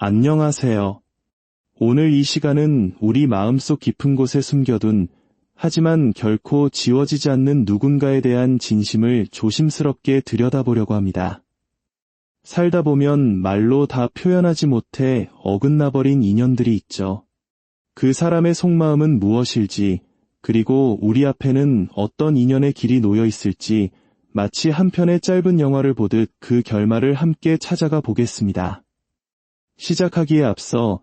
안녕하세요. 오늘 이 시간은 우리 마음속 깊은 곳에 숨겨둔 하지만 결코 지워지지 않는 누군가에 대한 진심을 조심스럽게 들여다보려고 합니다. 살다 보면 말로 다 표현하지 못해 어긋나버린 인연들이 있죠. 그 사람의 속마음은 무엇일지, 그리고 우리 앞에는 어떤 인연의 길이 놓여 있을지 마치 한 편의 짧은 영화를 보듯 그 결말을 함께 찾아가 보겠습니다. 시작하기에 앞서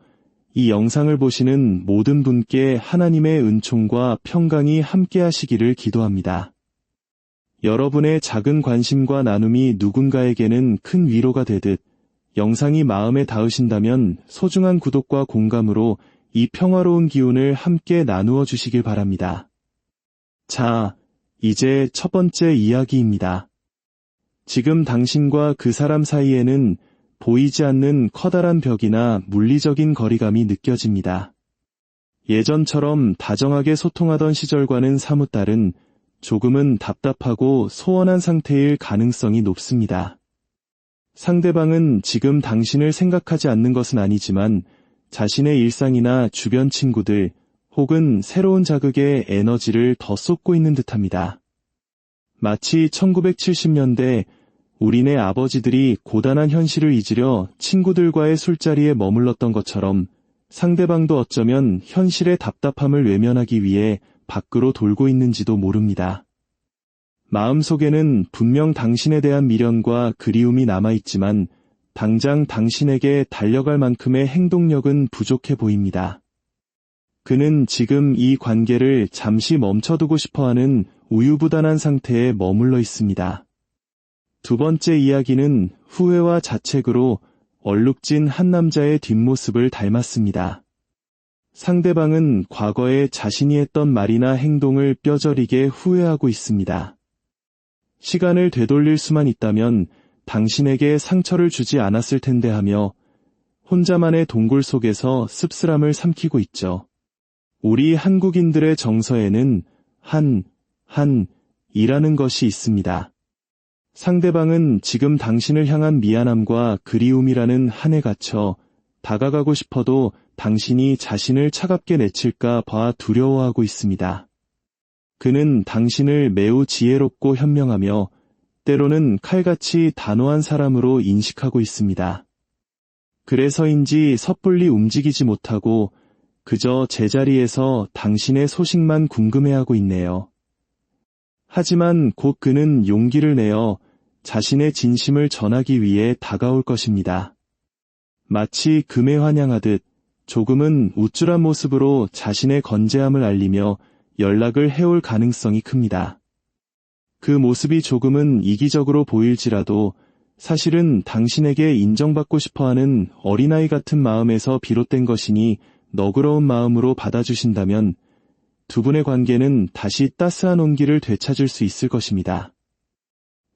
이 영상을 보시는 모든 분께 하나님의 은총과 평강이 함께 하시기를 기도합니다. 여러분의 작은 관심과 나눔이 누군가에게는 큰 위로가 되듯 영상이 마음에 닿으신다면 소중한 구독과 공감으로 이 평화로운 기운을 함께 나누어 주시길 바랍니다. 자, 이제 첫 번째 이야기입니다. 지금 당신과 그 사람 사이에는 보이지 않는 커다란 벽이나 물리적인 거리감이 느껴집니다. 예전처럼 다정하게 소통하던 시절과는 사뭇 다른 조금은 답답하고 소원한 상태일 가능성이 높습니다. 상대방은 지금 당신을 생각하지 않는 것은 아니지만 자신의 일상이나 주변 친구들 혹은 새로운 자극에 에너지를 더 쏟고 있는 듯합니다. 마치 1970년대 우리네 아버지들이 고단한 현실을 잊으려 친구들과의 술자리에 머물렀던 것처럼 상대방도 어쩌면 현실의 답답함을 외면하기 위해 밖으로 돌고 있는지도 모릅니다. 마음속에는 분명 당신에 대한 미련과 그리움이 남아있지만 당장 당신에게 달려갈 만큼의 행동력은 부족해 보입니다. 그는 지금 이 관계를 잠시 멈춰두고 싶어 하는 우유부단한 상태에 머물러 있습니다. 두 번째 이야기는 후회와 자책으로 얼룩진 한 남자의 뒷모습을 닮았습니다. 상대방은 과거에 자신이 했던 말이나 행동을 뼈저리게 후회하고 있습니다. 시간을 되돌릴 수만 있다면 당신에게 상처를 주지 않았을 텐데 하며 혼자만의 동굴 속에서 씁쓸함을 삼키고 있죠. 우리 한국인들의 정서에는 한, 한, 이라는 것이 있습니다. 상대방은 지금 당신을 향한 미안함과 그리움이라는 한에 갇혀 다가가고 싶어도 당신이 자신을 차갑게 내칠까 봐 두려워하고 있습니다. 그는 당신을 매우 지혜롭고 현명하며 때로는 칼같이 단호한 사람으로 인식하고 있습니다. 그래서인지 섣불리 움직이지 못하고 그저 제자리에서 당신의 소식만 궁금해하고 있네요. 하지만 곧 그는 용기를 내어 자신의 진심을 전하기 위해 다가올 것입니다. 마치 금에 환영하듯 조금은 우쭐한 모습으로 자신의 건재함을 알리며 연락을 해올 가능성이 큽니다. 그 모습이 조금은 이기적으로 보일지라도 사실은 당신에게 인정받고 싶어 하는 어린아이 같은 마음에서 비롯된 것이니 너그러운 마음으로 받아주신다면 두 분의 관계는 다시 따스한 온기를 되찾을 수 있을 것입니다.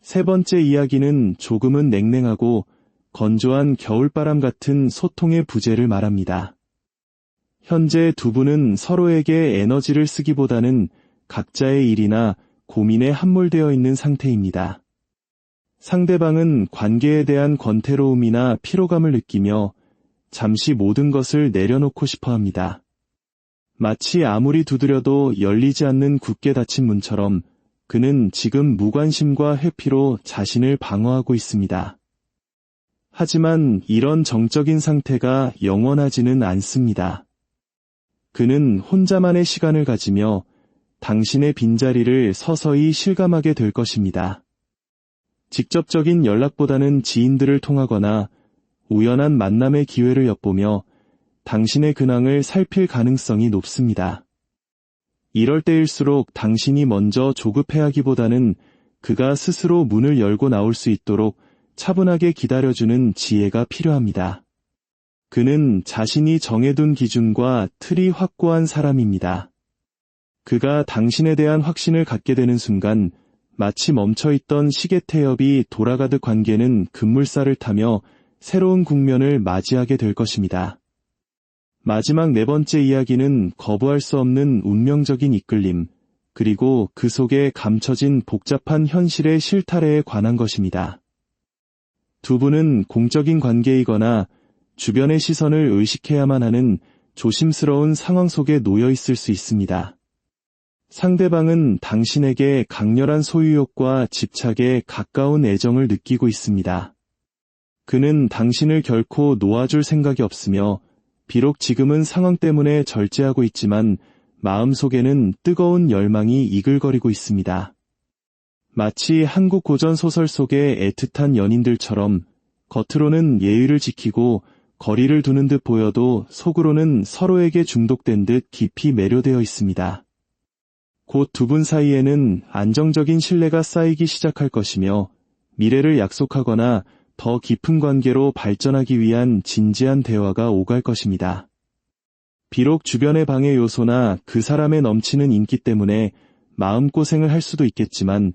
세 번째 이야기는 조금은 냉랭하고 건조한 겨울바람 같은 소통의 부재를 말합니다. 현재 두 분은 서로에게 에너지를 쓰기보다는 각자의 일이나 고민에 함몰되어 있는 상태입니다. 상대방은 관계에 대한 권태로움이나 피로감을 느끼며 잠시 모든 것을 내려놓고 싶어 합니다. 마치 아무리 두드려도 열리지 않는 굳게 닫힌 문처럼 그는 지금 무관심과 회피로 자신을 방어하고 있습니다. 하지만 이런 정적인 상태가 영원하지는 않습니다. 그는 혼자만의 시간을 가지며 당신의 빈자리를 서서히 실감하게 될 것입니다. 직접적인 연락보다는 지인들을 통하거나 우연한 만남의 기회를 엿보며 당신의 근황을 살필 가능성이 높습니다. 이럴 때일수록 당신이 먼저 조급해하기보다는 그가 스스로 문을 열고 나올 수 있도록 차분하게 기다려주는 지혜가 필요합니다. 그는 자신이 정해둔 기준과 틀이 확고한 사람입니다. 그가 당신에 대한 확신을 갖게 되는 순간 마치 멈춰있던 시계 태엽이 돌아가듯 관계는 급물살을 타며 새로운 국면을 맞이하게 될 것입니다. 마지막 네 번째 이야기는 거부할 수 없는 운명적인 이끌림, 그리고 그 속에 감춰진 복잡한 현실의 실타래에 관한 것입니다. 두 분은 공적인 관계이거나 주변의 시선을 의식해야만 하는 조심스러운 상황 속에 놓여 있을 수 있습니다. 상대방은 당신에게 강렬한 소유욕과 집착에 가까운 애정을 느끼고 있습니다. 그는 당신을 결코 놓아줄 생각이 없으며 비록 지금은 상황 때문에 절제하고 있지만 마음속에는 뜨거운 열망이 이글거리고 있습니다. 마치 한국 고전 소설 속의 애틋한 연인들처럼 겉으로는 예의를 지키고 거리를 두는 듯 보여도 속으로는 서로에게 중독된 듯 깊이 매료되어 있습니다. 곧 두 분 사이에는 안정적인 신뢰가 쌓이기 시작할 것이며 미래를 약속하거나 더 깊은 관계로 발전하기 위한 진지한 대화가 오갈 것입니다. 비록 주변의 방해 요소나 그 사람의 넘치는 인기 때문에 마음고생을 할 수도 있겠지만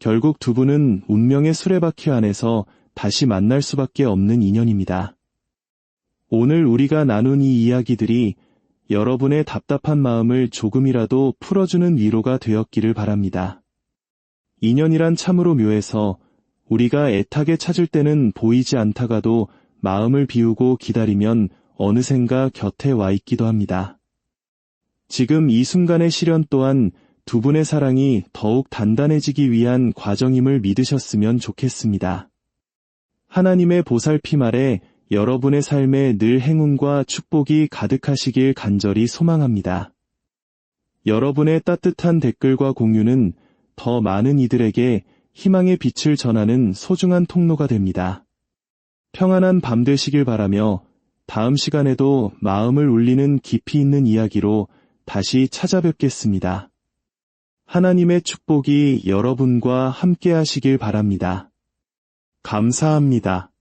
결국 두 분은 운명의 수레바퀴 안에서 다시 만날 수밖에 없는 인연입니다. 오늘 우리가 나눈 이 이야기들이 여러분의 답답한 마음을 조금이라도 풀어주는 위로가 되었기를 바랍니다. 인연이란 참으로 묘해서 우리가 애타게 찾을 때는 보이지 않다가도 마음을 비우고 기다리면 어느샌가 곁에 와 있기도 합니다. 지금 이 순간의 시련 또한 두 분의 사랑이 더욱 단단해지기 위한 과정임을 믿으셨으면 좋겠습니다. 하나님의 보살핌 아래 여러분의 삶에 늘 행운과 축복이 가득하시길 간절히 소망합니다. 여러분의 따뜻한 댓글과 공유는 더 많은 이들에게 희망의 빛을 전하는 소중한 통로가 됩니다. 평안한 밤 되시길 바라며 다음 시간에도 마음을 울리는 깊이 있는 이야기로 다시 찾아뵙겠습니다. 하나님의 축복이 여러분과 함께 하시길 바랍니다. 감사합니다.